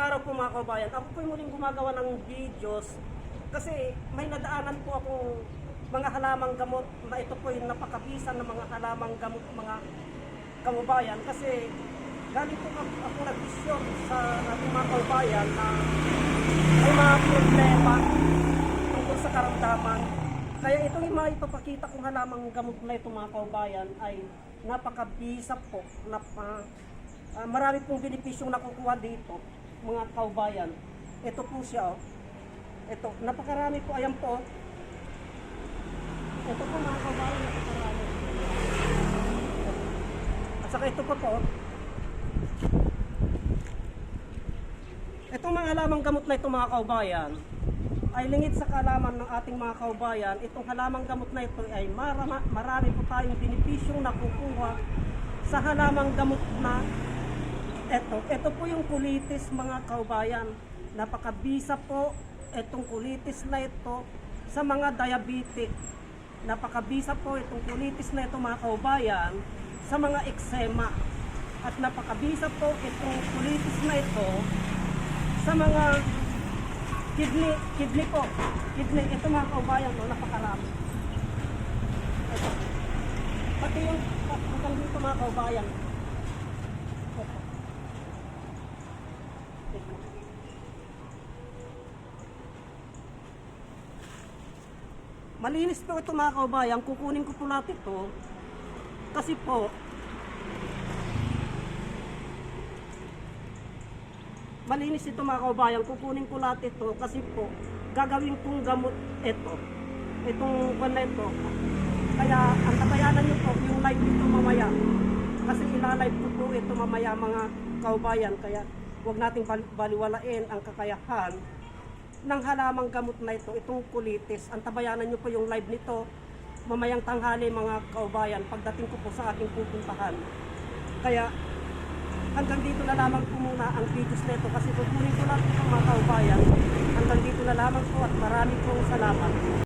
araw po mga kabayan, ako po yung muling gumagawa ng videos kasi may nadaanan po akong mga halamang gamot na ito po yung napakabisan ng mga halamang gamot mga kababayan kasi galing po ako, ako nag-vision sa ating mga kababayan na may mga problema tungkol sa karamdaman. Kaya itong yung mga ipapakita kong halamang gamot na ito mga kaubayan ay napakabisa po. Napa, ah, marami pong benepisyong nakukuha dito mga kaubayan. Ito po siya oh. Ito, napakarami po. Ayan po. Ito po mga kaubayan, napakarami. At saka ito po po. Itong mga halamang gamot na ito mga kaubayan, ay lingid sa kaalaman ng ating mga kaubayan, itong halamang gamot na ito ay marama, marami po tayong benepisyong nakukuha sa halamang gamot na ito. Ito po yung kulitis mga kaubayan. Napakabisa po itong kulitis na ito sa mga diabetic. Napakabisa po itong kulitis na ito mga kaubayan sa mga eksema. At napakabisa po itong kulitis na ito sa mga kidney, kidney po. Kidney, ito mga kaubayan ko, napakarami. Ito. Pati yung hanggang dito mga kaubayan. Malinis po ito mga kaubayan. Kukunin ko po lahat ito. Kasi po, malinis ito mga kaubayan, kukunin ko lahat ito kasi po, gagawin kong gamot ito. Itong kwan na ito. Kaya, ang tatayanan nyo po, yung live nito mamaya. Kasi ilalive ko po ito mamaya mga kaubayan. Kaya, huwag nating bal- baliwalain ang kakayahan ng halamang gamot na ito, itong kulitis. Ang tabayanan nyo po yung live nito mamayang tanghali mga kaubayan pagdating ko po sa aking pupuntahan. Kaya hanggang dito na lamang po muna ang videos nito kasi kukunin ko lang ito mga kaubayan. Hanggang dito na lamang po at marami pong salamat.